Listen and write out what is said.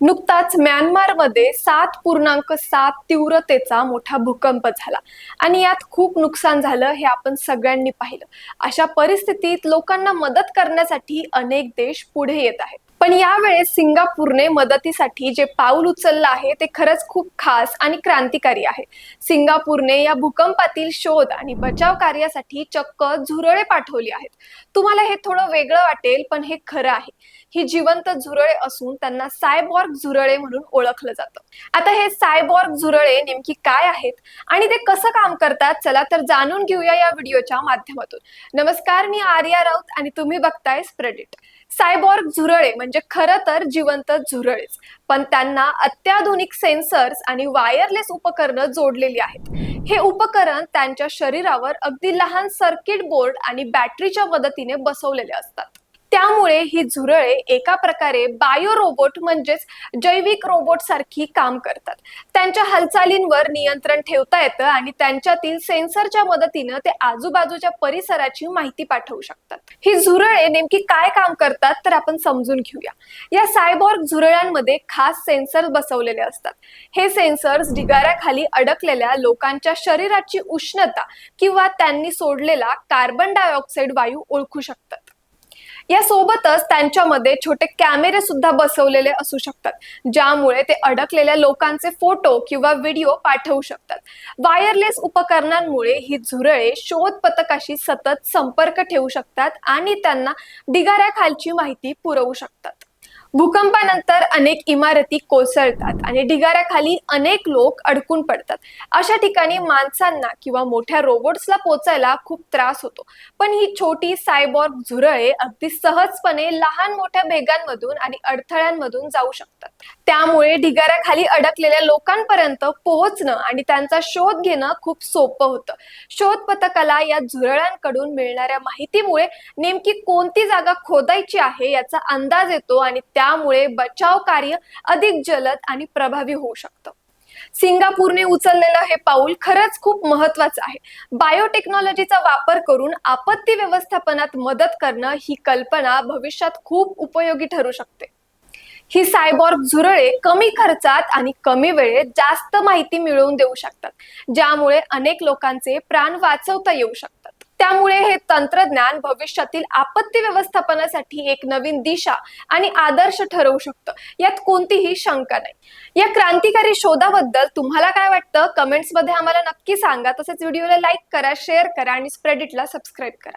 नुकताच म्यानमारमध्ये सात पूर्णांक सात तीव्रतेचा मोठा भूकंप झाला. आणि यात खूप नुकसान झालं हे आपण सगळ्यांनी पाहिलं. अशा परिस्थितीत लोकांना मदत करण्यासाठी अनेक देश पुढे येत आहेत. पण यावेळेस सिंगापूरने मदतीसाठी जे पाऊल उचललं आहे ते खरंच खूप खास आणि क्रांतिकारी आहे. सिंगापूरने या भूकंपातील शोध आणि बचाव कार्यासाठी चक्क झुरळे पाठवली आहेत. तुम्हाला हे थोडं वेगळं वाटेल पण हे खरं आहे. ही जिवंत झुरळे असून त्यांना सायबॉर्ग झुरळे म्हणून ओळखलं जातं. आता हे सायबॉर्ग झुरळे नेमकी काय आहेत आणि ते कसं काम करतात चला तर जाणून घेऊया या व्हिडिओच्या माध्यमातून. नमस्कार मी आर्या राऊत आणि तुम्ही बघताय स्प्रेडिट. सायबॉर्ग झुरळे म्हणजे खरं तर जिवंत झुरळेच. पण त्यांना अत्याधुनिक सेन्सर्स आणि वायरलेस उपकरणं जोडलेली आहेत. हे उपकरण त्यांच्या शरीरावर अगदी लहान सर्किट बोर्ड आणि बॅटरीच्या मदतीने बसवलेले असतात. त्यामुळे ही झुरळे एका प्रकारे बायो रोबोट म्हणजेच जैविक रोबोट सारखी काम करतात. त्यांच्या हालचालींवर नियंत्रण ठेवता येतं आणि त्यांच्यातील सेन्सरच्या मदतीनं ते आजूबाजूच्या परिसराची माहिती पाठवू शकतात. ही झुरळे नेमकी काय काम करतात तर आपण समजून घेऊया. या सायबॉर्ग झुरळ्यांमध्ये खास सेन्सर बसवलेले असतात. हे सेन्सर्स ढिगाऱ्याखाली अडकलेल्या लोकांच्या शरीराची उष्णता किंवा त्यांनी सोडलेला कार्बन डायऑक्साईड वायू ओळखू शकतात. या सोबतच त्यांच्यामध्ये छोटे कॅमेरे सुद्धा बसवलेले असू शकतात ज्यामुळे ते अडकलेल्या लोकांचे फोटो किंवा व्हिडिओ पाठवू शकतात. वायरलेस उपकरणांमुळे ही झुरळे शोध पथकाशी सतत संपर्क ठेवू शकतात आणि त्यांना ढिगाऱ्याखालची माहिती पुरवू शकतात. भूकंपानंतर अनेक इमारती कोसळतात आणि ढिगाऱ्याखाली अनेक लोक अडकून पडतात. अशा ठिकाणी माणसांना किंवा मोठ्या रोबोट्सला पोचायला खूप त्रास होतो. पण ही छोटी सायबॉर्ग झुरळे अगदी सहजपणे लहान मोठ्या भेगांमधून आणि अडथळ्यांमधून जाऊ शकतात. त्यामुळे ढिगाऱ्याखाली अडकलेल्या लोकांपर्यंत पोहोचणं आणि त्यांचा शोध घेणं खूप सोपं होतं. शोध पथकाला या झुरळांकडून मिळणाऱ्या माहितीमुळे नेमकी कोणती जागा खोदायची आहे याचा अंदाज येतो आणि त्यामुळे बचाव कार्य अधिक जलद आणि प्रभावी होऊ शकतं. सिंगापूरने उचललेलं हे पाऊल खरंच खूप महत्वाचं आहे. बायोटेक्नॉलॉजीचा वापर करून आपत्ती व्यवस्थापनात मदत करणं ही कल्पना भविष्यात खूप उपयोगी ठरू शकते. ही सायबॉर्ग झुरळे कमी खर्चात आणि कमी वेळेत जास्त माहिती मिळवून देऊ शकतात ज्यामुळे अनेक लोकांचे प्राण वाचवता येऊ शकतात. त्यामुळे हे तंत्रज्ञान भविष्यातील आपत्ती व्यवस्थापनासाठी एक नवीन दिशा आणि आदर्श ठरवू शकतं. यात कोणतीही शंका नाही. या क्रांतिकारी शोधाबद्दल तुम्हाला काय वाटतं? कमेंट्समध्ये आम्हाला नक्की सांगा. तसेच व्हिडिओला लाईक करा शेअर करा आणि स्प्रेडिटला सबस्क्राईब करा.